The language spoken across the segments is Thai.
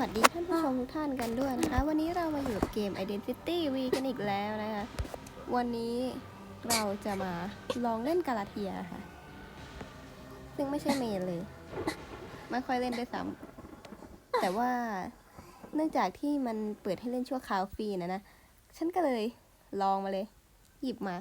วัสดีท่านผู้ชมทุกท่านกันด้วยนะคะ วันนี้เรามาอยู่กับเกม Identity V กันอีกแล้วนะคะ วันนี้เราจะมาลองเล่นกาลาเทียค่ะ ซึ่งไม่ใช่เมนเลย ไม่ค่อยเล่นด้วยซ้ำแต่ว่าเนื่องจากที่มันเปิดให้เล่นชั่วคราวฟรีนะนะ ฉันก็เลยลองมาเลย หยิบมา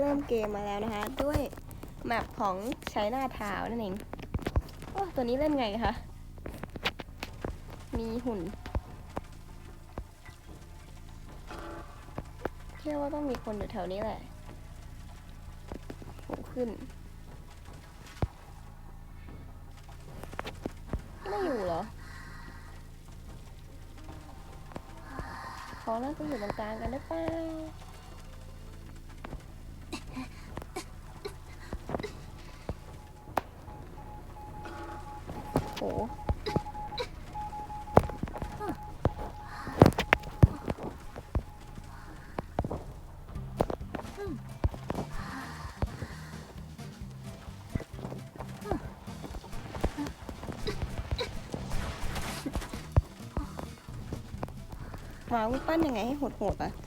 เริ่มเกมมาแล้วนะคะ ด้วยแมปของใช้หน้าเท้านั่นเองโอ้ตัวนี้เล่นไงคะ มีหุ่นเชื่อว่าต้องมีคนอยู่แถวนี้แหละโหขึ้น ไม่อยู่เหรอเขาน่าจะอยู่ตรงกลางกันหรือเปล่า โหมาวิปั้นยังไงให้โหดๆอะ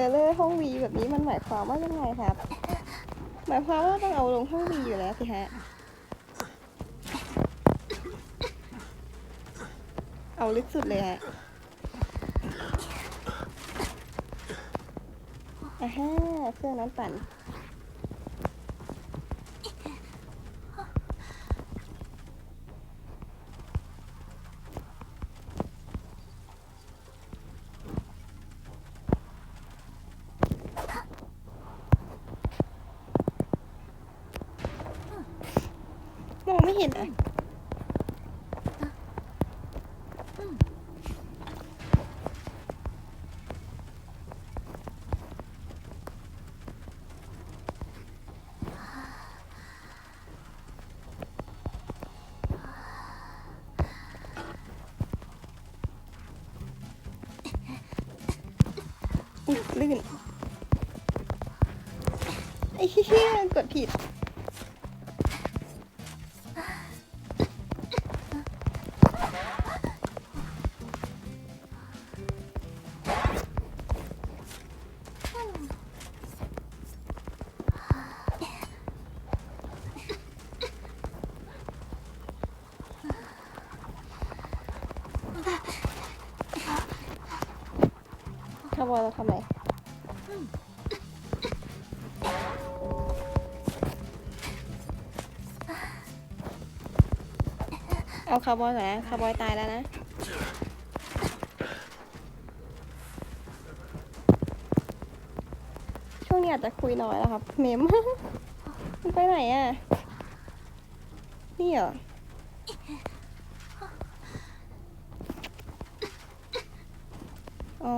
เทเลอร์ห้องวีแบบนี้มันหมายความว่ายังไงครับ หมายความว่าต้องเอาลงห้องวีอยู่แล้วสิฮะ เอาลึกสุดเลยฮะอ่าฮะเครื่องนั้นปั่น มองไม่เห็นอะลื่นไอ้เหี้ยกดผิด คาร์บอยเราทำไมเอาคาร์บอยก่อนนะคาร์บอยตายแล้วนะช่วงนี้อาจจะคุยน้อยแล้วครับเมมมันไปไหนอะ นี่เหรอ อ๋อ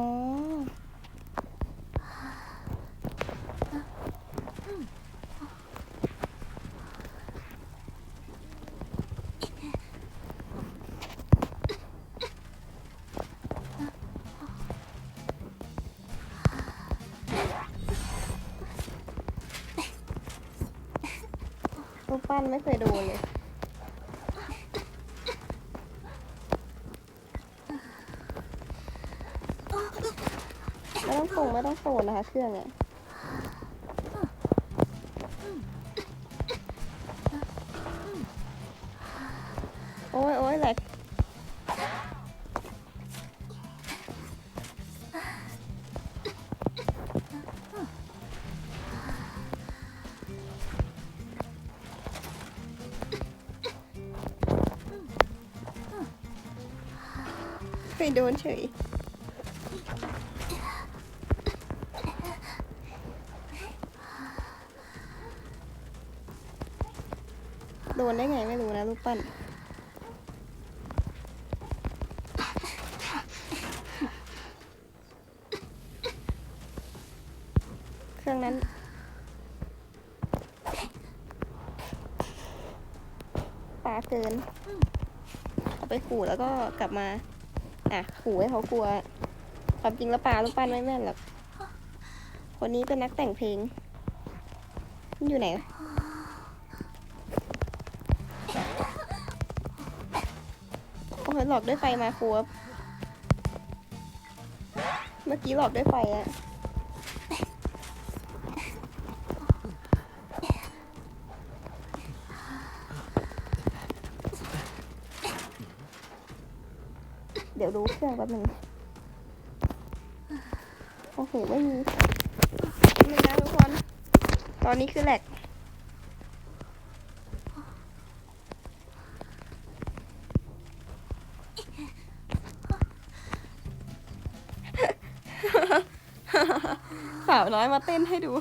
รูปปั้นไม่เคยโดนเลย ไม่ต้องส่งไม่ต้องโซนนะคะเครื่องอะโอ้ยโอ้ยแหลกเคยโดนเฉย ดนได้ไงไม่รู้นะลูกปั้น เครื่องนั้นปลาเกิน เอาไปขู่แล้วก็กลับมา อะขู่ให้เขากลัว ความจริงแล้วปลาลูกปั้นไม่แม่นหรอก คนนี้เป็นนักแต่งเพลงมันอยู่ไหน หลอกด้วยไฟมาครัวเมื่อกี้หลอกด้วยไฟอะเดี๋ยวดูเครื่องแป๊บนึงโอ้โหไม่มีไม่นะทุกคน ตอนนี้คือแหลกาวน้อยมาเต้นให้ดู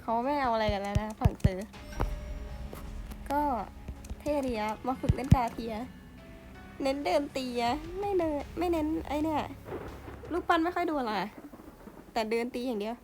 เขาไม่เอาอะไรกันแล้วนะ ฝั่งเจอก็เท่ดีอะมาฝึกเล่นกาเทีย เน้นเดินตีอะไม่เน้นไม่เน้นไอเนี่ย ลูกปั้นไม่ค่อยดูอะไรแต่เดินตีอย่างเดียว